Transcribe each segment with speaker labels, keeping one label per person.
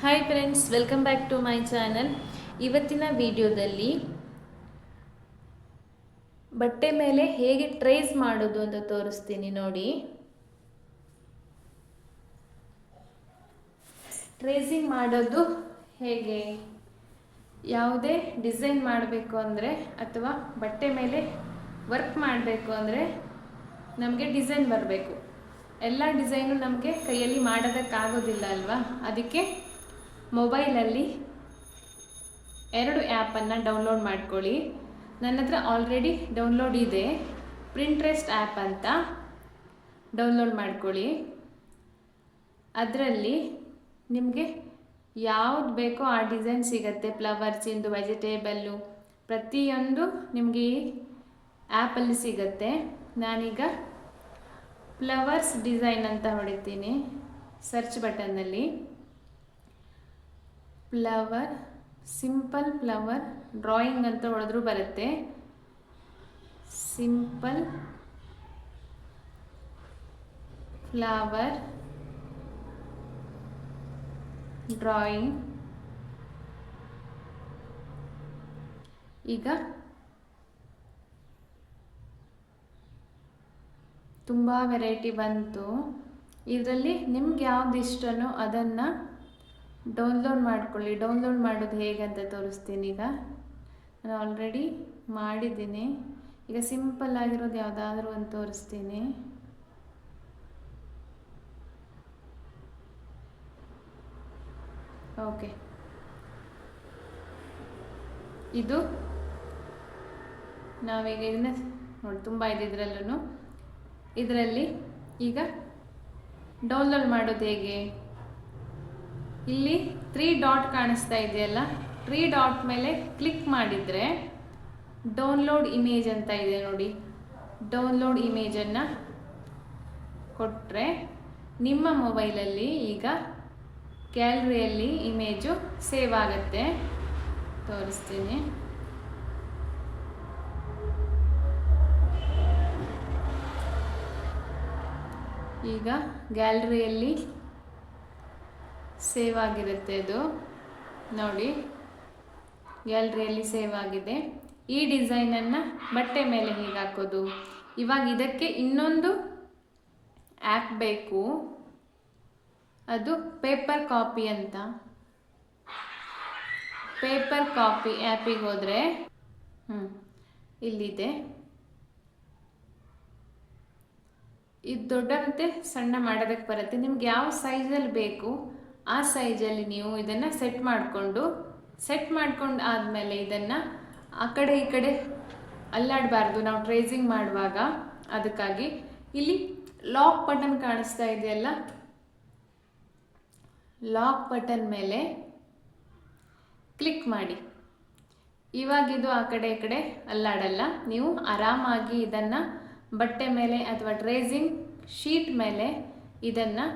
Speaker 1: Hi friends welcome back to my channel ಇವತ್ತಿನ ವಿಡಿಯೋದಲ್ಲಿ ಬಟ್ಟೆ ಮೇಲೆ ಹೇಗೆ ಟ್ರೇಸ್ ಮಾಡೋದು ಅಂತ ತೋರಿಸ್ತೀನಿ ನೋಡಿ. ಟ್ರೇಸಿಂಗ್ ಮಾಡೋದು ಹೇಗೆ? ಯಾವುದೇ ಡಿಸೈನ್ ಮಾಡಬೇಕು ಅಂದರೆ ಅಥವಾ ಬಟ್ಟೆ ಮೇಲೆ ವರ್ಕ್ ಮಾಡಬೇಕು ಅಂದರೆ ನಮಗೆ ಡಿಸೈನ್ ಬರಬೇಕು. ಎಲ್ಲ ಡಿಸೈನು ನಮಗೆ ಕೈಯಲ್ಲಿ ಮಾಡೋದಕ್ಕಾಗೋದಿಲ್ಲ ಅಲ್ವಾ? ಅದಕ್ಕೆ ಮೊಬೈಲಲ್ಲಿ ಎರಡು ಆ್ಯಪನ್ನು ಡೌನ್ಲೋಡ್ ಮಾಡ್ಕೊಳ್ಳಿ. ನನ್ನ ಹತ್ರ ಆಲ್ರೆಡಿ ಡೌನ್ಲೋಡ್ ಇದೆ. ಪ್ರಿಂಟ್ರೆಸ್ಟ್ ಆ್ಯಪ್ ಅಂತ ಡೌನ್ಲೋಡ್ ಮಾಡ್ಕೊಳ್ಳಿ. ಅದರಲ್ಲಿ ನಿಮಗೆ ಯಾವ್ದು ಬೇಕೋ ಆ ಡಿಸೈನ್ ಸಿಗುತ್ತೆ. ಫ್ಲವರ್ಸಿಂದು, ವೆಜಿಟೇಬಲ್ಲು, ಪ್ರತಿಯೊಂದು ನಿಮಗೆ ಈ ಆ್ಯಪಲ್ಲಿ ಸಿಗುತ್ತೆ. ನಾನೀಗ ಫ್ಲವರ್ಸ್ ಡಿಸೈನ್ ಅಂತ ಹೊಡಿತೀನಿ. ಸರ್ಚ್ ಬಟನ್ನಲ್ಲಿ. ಫ್ಲವರ್, ಸಿಂಪಲ್ ಫ್ಲವರ್, ಡ್ರಾಯಿಂಗ್ ಅಂತ ಹೊಡೆದ್ರೂ ಬರುತ್ತೆ. Simple flower, drawing. ಈಗ ತುಂಬ ವೆರೈಟಿ ಬಂತು. ಇದರಲ್ಲಿ ನಿಮ್ಗೆ ಯಾವ್ದು ಇಷ್ಟನೋ ಅದನ್ನು ಡೌನ್ಲೋಡ್ ಮಾಡ್ಕೊಳ್ಳಿ. ಡೌನ್ಲೋಡ್ ಮಾಡೋದು ಹೇಗೆ ತೋರಿಸ್ತೀನಿ ಈಗ. ನಾನು ಆಲ್ರೆಡಿ ಮಾಡಿದ್ದೀನಿ. ಈಗ ಸಿಂಪಲ್ ಆಗಿರೋದು ಯಾವುದಾದ್ರೂ ಒಂದು ತೋರಿಸ್ತೀನಿ. ಓಕೆ ಇದು ನಾವೀಗ ಇದನ್ನ ನೋಡಿ, ತುಂಬ ಇದೆ ಇದರಲ್ಲೂ. ಇದರಲ್ಲಿ ಈಗ ಡೌನ್ಲೋಡ್ ಮಾಡೋದು ಹೇಗೆ? ಇಲ್ಲಿ ತ್ರೀ ಡಾಟ್ ಕಾಣಿಸ್ತಾ ಇದೆಯಲ್ಲ? ತ್ರೀ ಡಾಟ್ ಮೇಲೆ ಕ್ಲಿಕ್ ಮಾಡಿದರೆ ಡೌನ್ಲೋಡ್ ಇಮೇಜ್ ಅಂತ ಇದೆ ನೋಡಿ. ಡೌನ್ಲೋಡ್ ಇಮೇಜನ್ನು ಕೊಟ್ಟರೆ ನಿಮ್ಮ ಮೊಬೈಲಲ್ಲಿ ಈಗ ಗ್ಯಾಲರಿಯಲ್ಲಿ ಇಮೇಜು ಸೇವ್ ಆಗುತ್ತೆ. ತೋರಿಸ್ತೀನಿ. ಈಗ ಗ್ಯಾಲರಿಯಲ್ಲಿ ಸೇವ್ ಆಗಿರುತ್ತೆ ಅದು ನೋಡಿ ಗ್ಯಾಲ್ರಿಯಲ್ಲಿ ಸೇವ್ ಆಗಿದೆ. ಈ ಡಿಸೈನನ್ನು ಬಟ್ಟೆ ಮೇಲೆ ಹೇಗೆ ಹಾಕೋದು? ಇವಾಗ ಇದಕ್ಕೆ ಇನ್ನೊಂದು ಆ್ಯಪ್ ಬೇಕು. ಅದು ಪೇಪರ್ ಕಾಪಿ ಅಂತ. ಪೇಪರ್ ಕಾಪಿ ಆ್ಯಪಿಗೆ ಹೋದರೆ ಹ್ಞೂ ಇಲ್ಲಿದೆ. ಇದು ದೊಡ್ಡ ಮತ್ತು ಸಣ್ಣ ಮಾಡೋದಕ್ಕೆ ಬರುತ್ತೆ. ನಿಮ್ಗೆ ಯಾವ ಸೈಜಲ್ಲಿ ಬೇಕು? ಆ ಸೈಜಲ್ಲಿ ನೀವು ಇದನ್ನು ಸೆಟ್ ಮಾಡಿಕೊಂಡು ಸೆಟ್ ಮಾಡ್ಕೊಂಡು ಆದಮೇಲೆ ಇದನ್ನು ಆ ಕಡೆ ಈ ಕಡೆ ಅಲ್ಲಾಡಬಾರ್ದು. ನಾವು ಟ್ರೇಸಿಂಗ್ ಮಾಡುವಾಗ ಅದಕ್ಕಾಗಿ ಇಲ್ಲಿ ಲಾಕ್ ಬಟನ್ ಕಾಣಿಸ್ತಾ ಇದೆಯಲ್ಲ ಲಾಕ್ ಬಟನ್ ಮೇಲೆ ಕ್ಲಿಕ್ ಮಾಡಿ. ಇವಾಗಿದು ಆ ಕಡೆ ಈ ಕಡೆ ಅಲ್ಲಾಡಲ್ಲ. ನೀವು ಆರಾಮಾಗಿ ಇದನ್ನು ಬಟ್ಟೆ ಮೇಲೆ ಅಥವಾ ಟ್ರೇಸಿಂಗ್ ಶೀಟ್ ಮೇಲೆ ಇದನ್ನು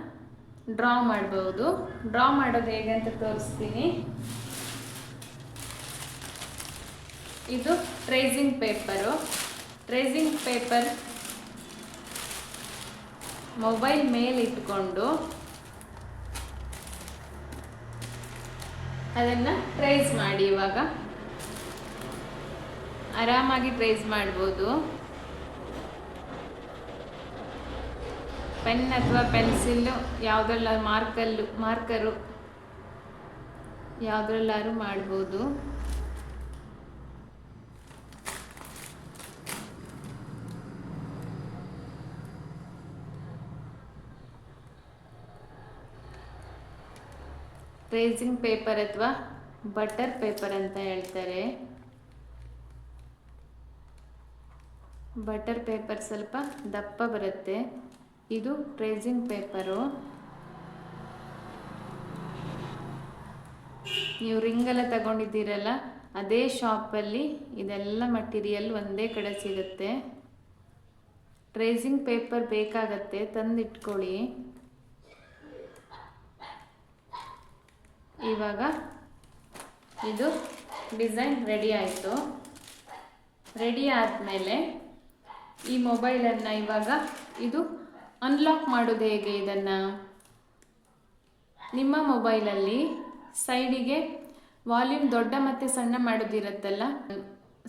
Speaker 1: ಡ್ರಾ ಮಾಡ್ಬೋದು. ಡ್ರಾ ಮಾಡೋದು ಹೇಗೆ ಅಂತ ತೋರಿಸ್ತೀನಿ. ಇದು tracing paper tracing paper mobile ಮೇಲೆ ಇಟ್ಕೊಂಡು ಅದನ್ನು ಟ್ರೇಸ್ ಮಾಡಿ ಇವಾಗ. ಆರಾಮಾಗಿ ಟ್ರೇಸ್ ಮಾಡ್ಬೋದು. ಪೆನ್ ಅಥವಾ ಪೆನ್ಸಿಲ್ಲು ಯಾವುದ್ರಲ್ಲ ಮಾರ್ಕಲ್ಲು, ಮಾರ್ಕರು ಯಾವುದ್ರಲ್ಲಾದ್ರೂ ಮಾಡ್ಬೋದು. ಟ್ರೇಸಿಂಗ್ ಪೇಪರ್ ಅಥವಾ ಬಟರ್ ಪೇಪರ್ ಅಂತ ಹೇಳ್ತಾರೆ. ಬಟರ್ ಪೇಪರ್ ಸ್ವಲ್ಪ ದಪ್ಪ ಬರುತ್ತೆ. ಇದು ಟ್ರೇಸಿಂಗ್ ಪೇಪರು. ನೀವು ರಿಂಗೆಲ್ಲ ತಗೊಂಡಿದ್ದೀರಲ್ಲ, ಅದೇ ಶಾಪಲ್ಲಿ ಇದೆಲ್ಲ ಮಟೀರಿಯಲ್ ಒಂದೇ ಕಡೆ ಸಿಗುತ್ತೆ. ಟ್ರೇಸಿಂಗ್ ಪೇಪರ್ ಬೇಕಾಗತ್ತೆ, ತಂದಿಟ್ಕೊಳ್ಳಿ. ಇವಾಗ ಇದು ಡಿಸೈನ್ ರೆಡಿ ಆಯಿತು. ರೆಡಿ ಆದಮೇಲೆ ಈ ಮೊಬೈಲನ್ನು ಇವಾಗ ಇದು ಅನ್ಲಾಕ್ ಮಾಡೋದು ಹೇಗೆ ಇದನ್ನು? ನಿಮ್ಮ ಮೊಬೈಲಲ್ಲಿ ಸೈಡಿಗೆ ವಾಲ್ಯೂಮ್ ದೊಡ್ಡ ಮತ್ತು ಸಣ್ಣ ಮಾಡೋದಿರುತ್ತಲ್ಲ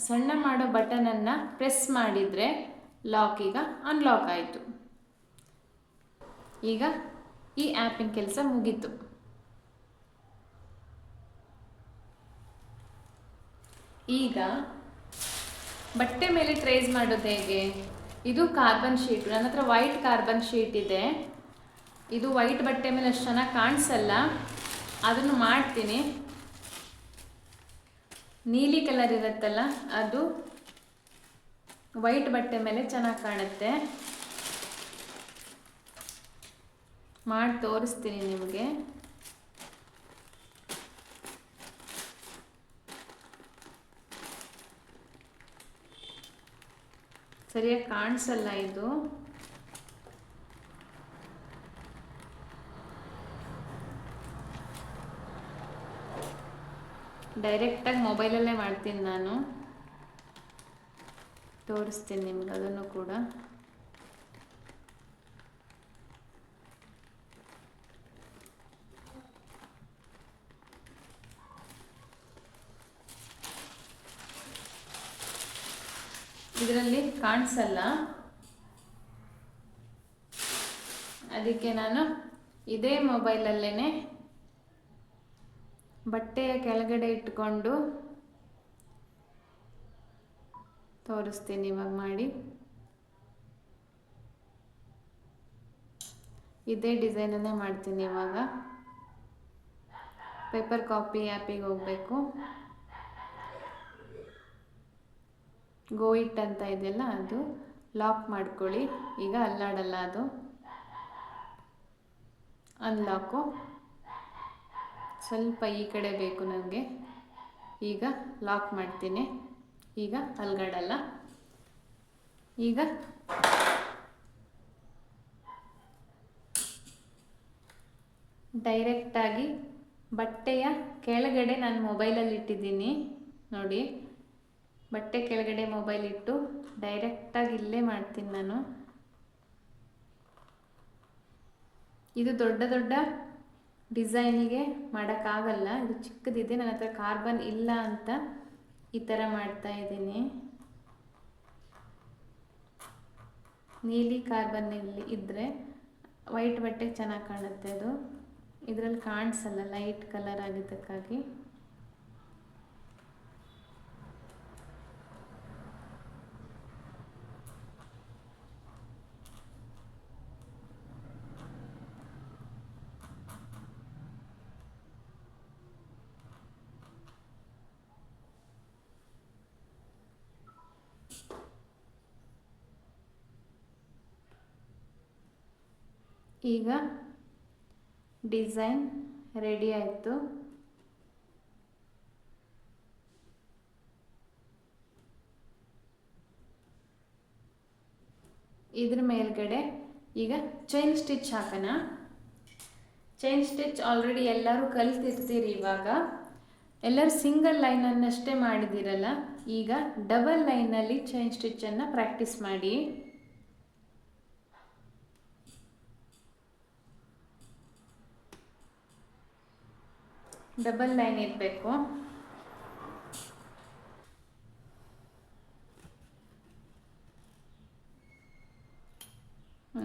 Speaker 1: ಸಣ್ಣ ಮಾಡೋ ಬಟನನ್ನು ಪ್ರೆಸ್ ಮಾಡಿದರೆ ಲಾಕ್ ಈಗ ಅನ್ಲಾಕ್ ಆಯಿತು. ಈಗ ಈ ಆ್ಯಪಿನ ಕೆಲಸ ಮುಗೀತು. ಈಗ ಬಟ್ಟೆ ಮೇಲೆ ಟ್ರೇಸ್ ಮಾಡೋದು ಹೇಗೆ? ಇದು ಕಾರ್ಬನ್ ಶೀಟ್ ನನ್ನ ಹತ್ರ ವೈಟ್ ಕಾರ್ಬನ್ ಶೀಟ್ ಇದೆ. ಇದು ವೈಟ್ ಬಟ್ಟೆ ಮೇಲೆ ಅಷ್ಟು ಚೆನ್ನಾಗಿ ಕಾಣಿಸಲ್ಲ. ಅದನ್ನು ಮಾಡ್ತೀನಿ. ನೀಲಿ ಕಲರ್ ಇರುತ್ತಲ್ಲ, ಅದು ವೈಟ್ ಬಟ್ಟೆ ಮೇಲೆ ಚೆನ್ನಾಗಿ ಕಾಣುತ್ತೆ. ಮಾಡಿ ತೋರಿಸ್ತೀನಿ ನಿಮಗೆ. ಸರಿಯಾಗಿ ಕಾಣಿಸಲ್ಲ ಇದು. ಡೈರೆಕ್ಟಾಗಿ ಮೊಬೈಲಲ್ಲೇ ಮಾಡ್ತೀನಿ ನಾನು. ತೋರಿಸ್ತೀನಿ ನಿಮ್ಗೆ ಅದನ್ನು ಕೂಡ. ಇದರಲ್ಲಿ ಕಾಣಿಸಲ್ಲ. ಅದಕ್ಕೆ ನಾನು ಇದೇ ಮೊಬೈಲಲ್ಲೇ ಬಟ್ಟೆಯ ಕೆಳಗಡೆ ಇಟ್ಕೊಂಡು ತೋರಿಸ್ತೀನಿ ಇವಾಗ ಮಾಡಿ. ಇದೇ ಡಿಸೈನನ್ನೇ ಮಾಡ್ತೀನಿ ಇವಾಗ. ಪೇಪರ್ ಕಾಪಿ ಆ್ಯಪಿಗೆ ಹೋಗಬೇಕು. ಗೋ ಇಟ್ ಅಂತ ಇದೆಯಲ್ಲ ಅದು ಲಾಕ್ ಮಾಡ್ಕೊಳ್ಳಿ. ಈಗ ಅಲ್ಲಾಡಲ್ಲ ಅದು. ಅನ್ಲಾಕು ಸ್ವಲ್ಪ ಈ ಕಡೆ ಬೇಕು ನನಗೆ ಈಗ ಲಾಕ್ ಮಾಡ್ತೀನಿ. ಈಗ ಅಲ್ಗಾಡಲ್ಲ. ಈಗ ಡೈರೆಕ್ಟಾಗಿ ಬಟ್ಟೆಯ ಕೆಳಗಡೆ ನಾನು ಮೊಬೈಲಲ್ಲಿ ಇಟ್ಟಿದ್ದೀನಿ. ನೋಡಿ. ಬಟ್ಟೆ ಕೆಳಗಡೆ ಮೊಬೈಲ್ ಇಟ್ಟು ಡೈರೆಕ್ಟಾಗಿ ಇಲ್ಲೇ ಮಾಡ್ತೀನಿ ನಾನು. ಇದು ದೊಡ್ಡ ದೊಡ್ಡ ಡಿಸೈನಿಗೆ ಮಾಡೋಕ್ಕಾಗಲ್ಲ. ಇದು ಚಿಕ್ಕದಿದೆ, ನನ್ನ ಹತ್ರ ಕಾರ್ಬನ್ ಇಲ್ಲ ಅಂತ ಈ ಥರ ಮಾಡ್ತಾ ಇದ್ದೀನಿ. ನೀಲಿ ಕಾರ್ಬನ್ ಇಲ್ಲಿ ಇದ್ದರೆ ವೈಟ್ ಬಟ್ಟೆ ಚೆನ್ನಾಗಿ ಕಾಣುತ್ತೆ ಅದು. ಇದರಲ್ಲಿ ಕಾಣಿಸಲ್ಲ ಲೈಟ್ ಕಲರ್ ಆಗಿದ್ದಕ್ಕಾಗಿ. ಈಗ ಡಿಸೈನ್ ರೆಡಿ ಆಯಿತು. ಇದ್ರ ಮೇಲ್ಗಡೆ ಈಗ ಚೈನ್ ಸ್ಟಿಚ್ ಹಾಕೋಣ. ಚೈನ್ ಸ್ಟಿಚ್ ಆಲ್ರೆಡಿ ಎಲ್ಲರೂ ಕಲ್ತಿರ್ತೀರಿ ಇವಾಗ. ಎಲ್ಲರೂ ಸಿಂಗಲ್ ಲೈನನ್ನಷ್ಟೇ ಮಾಡಿದಿರಲ್ಲ. ಈಗ ಡಬಲ್ ಲೈನಲ್ಲಿ ಚೈನ್ ಸ್ಟಿಚ್ಚನ್ನು ಪ್ರಾಕ್ಟೀಸ್ ಮಾಡಿ. ಡಬಲ್ ಲೈನ್ ಇರಬೇಕು.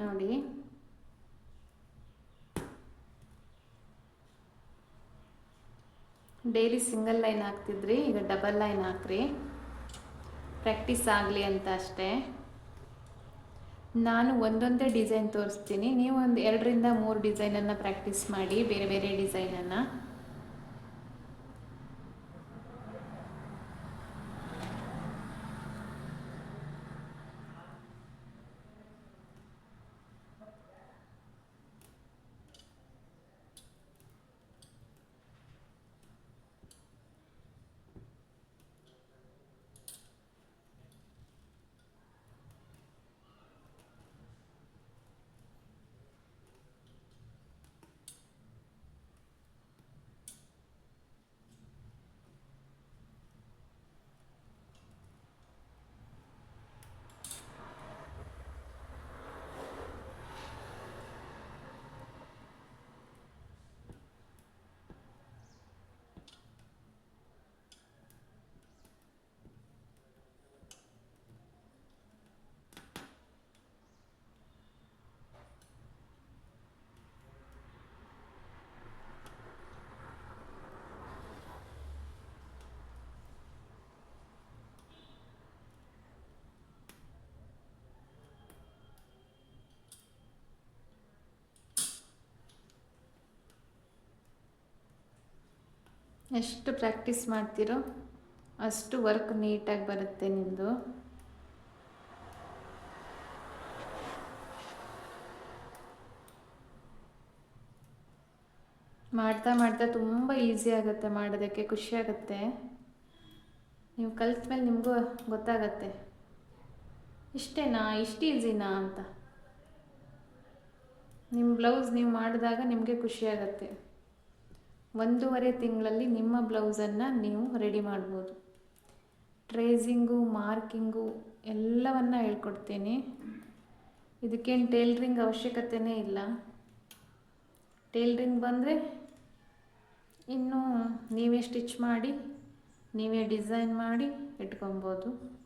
Speaker 1: ನೋಡಿ. ಡೈಲಿ ಸಿಂಗಲ್ ಲೈನ್ ಹಾಕ್ತಿದ್ರಿ, ಈಗ ಡಬಲ್ ಲೈನ್ ಹಾಕ್ರಿ. ಪ್ರಾಕ್ಟೀಸ್ ಆಗಲಿ ಅಂತ ಅಷ್ಟೇ. ನಾನು ಒಂದೊಂದೇ ಡಿಸೈನ್ ತೋರಿಸ್ತೀನಿ. ನೀವು ಒಂದು ಎರಡರಿಂದ ಮೂರು ಡಿಸೈನನ್ನು ಪ್ರಾಕ್ಟೀಸ್ ಮಾಡಿ, ಬೇರೆ ಬೇರೆ ಡಿಸೈನನ್ನು ಎಷ್ಟು ಪ್ರಾಕ್ಟೀಸ್ ಮಾಡ್ತೀರೋ ಅಷ್ಟು ವರ್ಕ್ ನೀಟಾಗಿ ಬರುತ್ತೆ ನಿಮ್ಮದು ಮಾಡ್ತಾ ಮಾಡ್ತಾ ತುಂಬ ಈಸಿ ಆಗುತ್ತೆ, ಮಾಡೋದಕ್ಕೆ ಖುಷಿ ಆಗುತ್ತೆ. ನೀವು ಕಲ್ತ ಮೇಲೆ ನಿಮಗೂ ಗೊತ್ತಾಗತ್ತೆ. ಇಷ್ಟೇನಾ? ಇಷ್ಟು ಈಸಿನಾ ಅಂತ. ನಿಮ್ಮ ಬ್ಲೌಸ್ ನೀವು ಮಾಡಿದಾಗ ನಿಮಗೆ ಖುಷಿಯಾಗತ್ತೆ ಒಂದೂವರೆ ತಿಂಗಳಲ್ಲಿ ನಿಮ್ಮ ಬ್ಲೌಸನ್ನು ನೀವು ರೆಡಿ ಮಾಡ್ಬೋದು. ಟ್ರೇಸಿಂಗು, ಮಾರ್ಕಿಂಗು ಎಲ್ಲವನ್ನ ಹೇಳ್ಕೊಡ್ತೀನಿ. ಇದಕ್ಕೇನು ಟೇಲ್ರಿಂಗ್ ಅವಶ್ಯಕತೆಯೇ ಇಲ್ಲ. ಟೇಲ್ರಿಂಗ್ ಬಂದರೆ ಇನ್ನೂ ನೀವೇ ಸ್ಟಿಚ್ ಮಾಡಿ, ನೀವೇ ಡಿಸೈನ್ ಮಾಡಿ ಇಟ್ಕೊಬೋದು.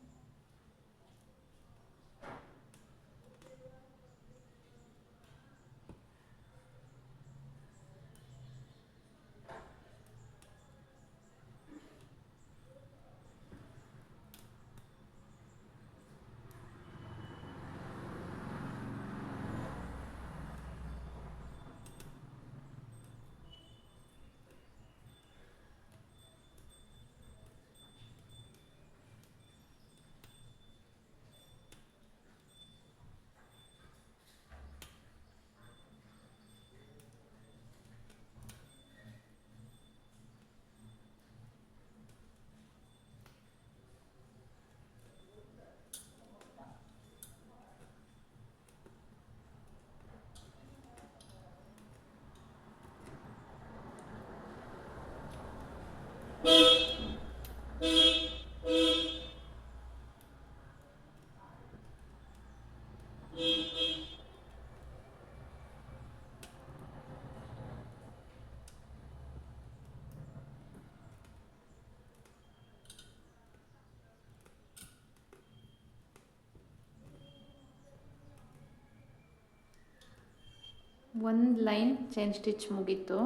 Speaker 1: ಒಂದು ಲೈನ್ ಚೈನ್ ಸ್ಟಿಚ್ ಮುಗೀತು.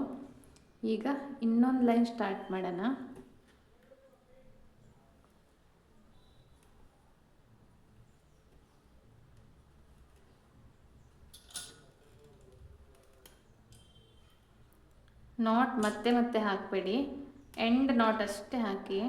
Speaker 1: ಈಗ ಇನ್ನೊಂದು ಲೈನ್ ಸ್ಟಾರ್ಟ್ ಮಾಡೋಣ. ನಾಟ್ ಮತ್ತೆ ಮತ್ತೆ ಹಾಕಬೇಡಿ. ಎಂಡ್ ನಾಟ್ ಅಷ್ಟೇ ಹಾಕಿ.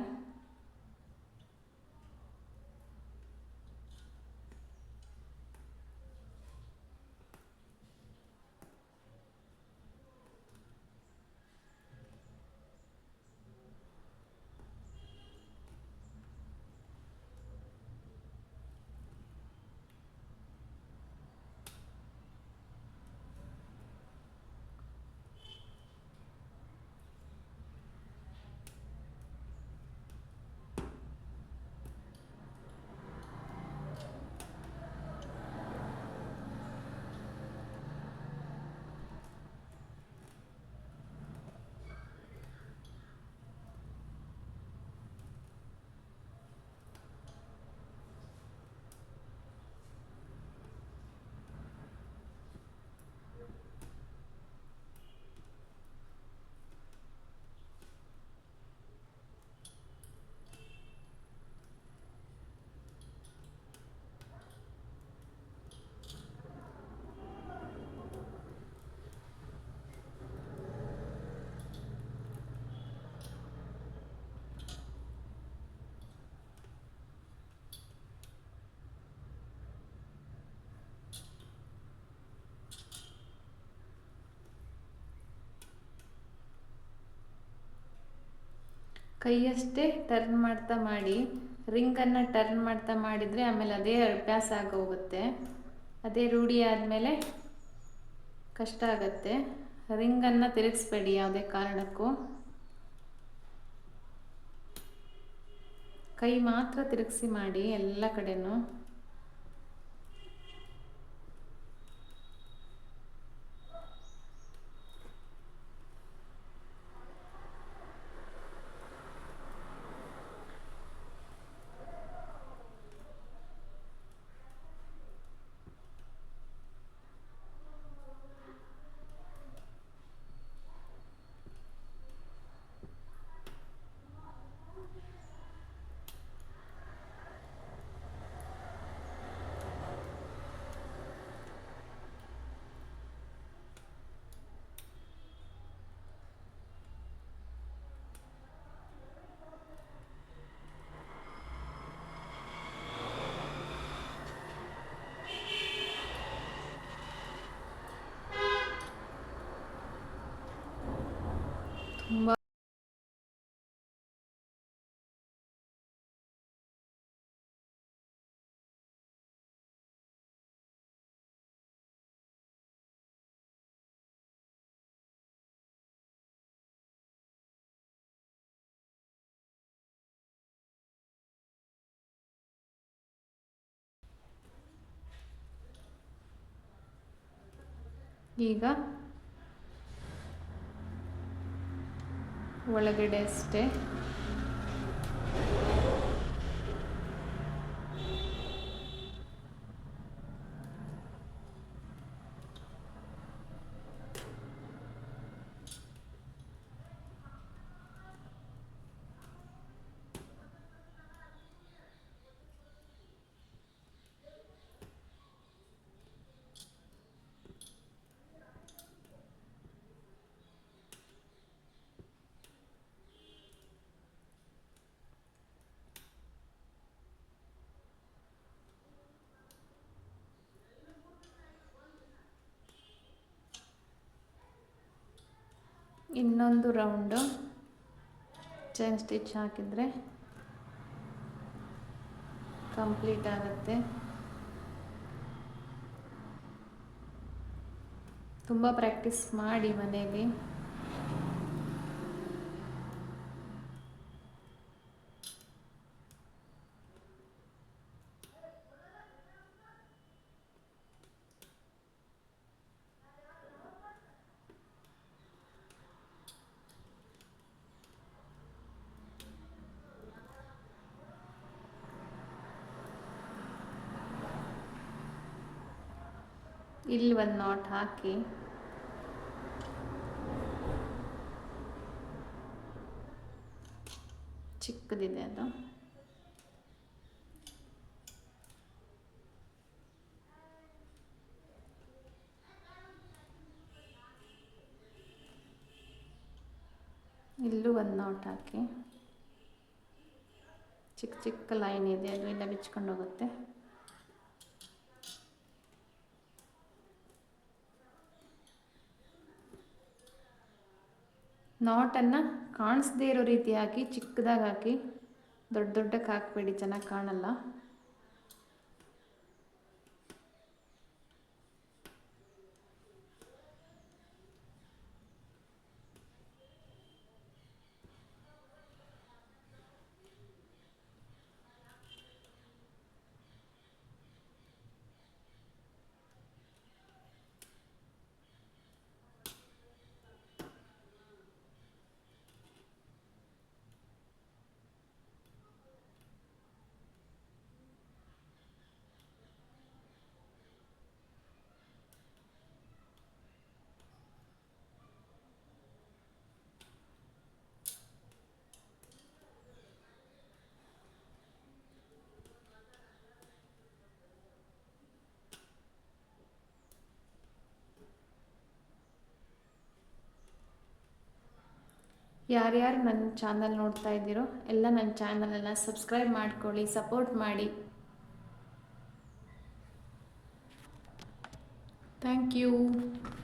Speaker 1: ಕೈಯಷ್ಟೇ ಟರ್ನ್ ಮಾಡ್ತಾ ಮಾಡಿ ರಿಂಗನ್ನು ಟರ್ನ್ ಮಾಡ್ತಾ ಮಾಡಿದರೆ ಆಮೇಲೆ ಅದೇ ಅಭ್ಯಾಸ ಆಗೋಗುತ್ತೆ. ಅದೇ ರೂಢಿ ಆದಮೇಲೆ ಕಷ್ಟ ಆಗುತ್ತೆ. ರಿಂಗನ್ನು ತಿರುಗಿಸ್ಬೇಡಿ ಯಾವುದೇ ಕಾರಣಕ್ಕೂ. ಕೈ ಮಾತ್ರ ತಿರುಗಿಸಿ ಮಾಡಿ ಎಲ್ಲ ಕಡೆನೂ. ಈಗ ಒಳಗಡೆ ಅಷ್ಟೇ. ಇನ್ನೊಂದು ರೌಂಡು ಚೈನ್ ಸ್ಟಿಚ್ ಹಾಕಿದರೆ ಕಂಪ್ಲೀಟ್ ಆಗುತ್ತೆ. ತುಂಬ ಪ್ರಾಕ್ಟೀಸ್ ಮಾಡಿ ಮನೆಯಲ್ಲಿ. ಇಲ್ಲಿ ಒಂದು ನಾಟ್ ಹಾಕಿ. ಚಿಕ್ಕದಿದೆ ಅದು. ಇಲ್ಲೂ ಒಂದು ನಾಟ್ ಹಾಕಿ. ಚಿಕ್ಕ ಚಿಕ್ಕ ಲೈನ್ ಇದೆ, ಅದು ಎಲ್ಲ ಬಿಚ್ಕೊಂಡು ಹೋಗುತ್ತೆ. ನಾಟನ್ನು ಕಾಣಿಸ್ದೇ ಇರೋ ರೀತಿ ಹಾಕಿ ಚಿಕ್ಕದಾಗಿ ಹಾಕಿ ದೊಡ್ಡ ದೊಡ್ಡಕ್ಕೆ ಹಾಕಬೇಡಿ ಚೆನ್ನಾಗಿ ಕಾಣಲ್ಲ. ಯಾರ್ಯಾರು ನನ್ನ ಚಾನಲ್ ನೋಡ್ತಾ ಇದ್ದೀರೋ ಎಲ್ಲ ನನ್ನ ಚಾನಲನ್ನು ಸಬ್ಸ್ಕ್ರೈಬ್ ಮಾಡ್ಕೊಳ್ಳಿ ಸಪೋರ್ಟ್ ಮಾಡಿ. Thank you.